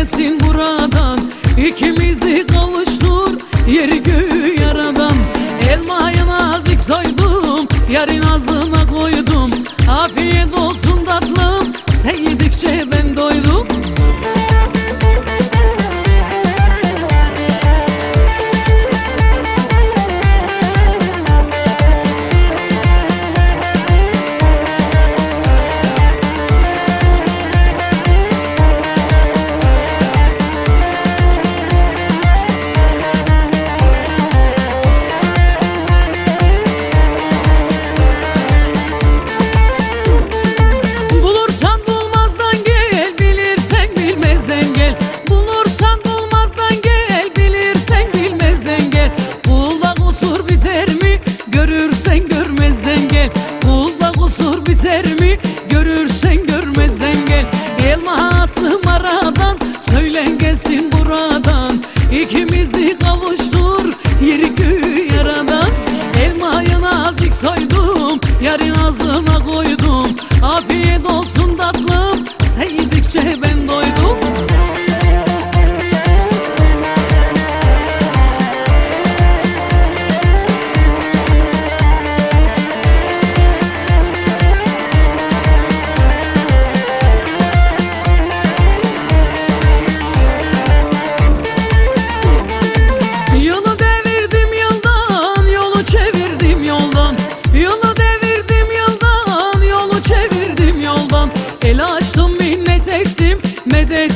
gitmesin buradan. İkimizi kavuştur yeri göğü yaradan. Elmayı nazik soydum yarın ağzına koydum. Afiyet olsun tatlım sen ben doydum. Görürsen görmezden gel. Kulda kusur biter mi? Görürsen görmezden gel. Elma atım aradan Söyle gelsin buradan. İkimizi kavuştur Yeri göğü yaradan. Elmayı nazik soydum Yarın ağzına koydum.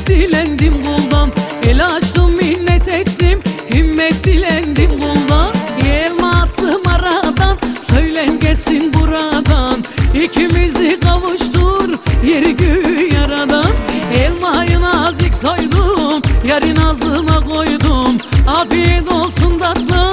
Dilendim kuldan El açtım minnet ettim himmet dilendim kuldan Elma attım aradan söylen gelsin buradan. İkimizi kavuştur yeri göğü yaradan. Elmayı nazik soydum yarın ağzına koydum. Afiyet olsun tatlım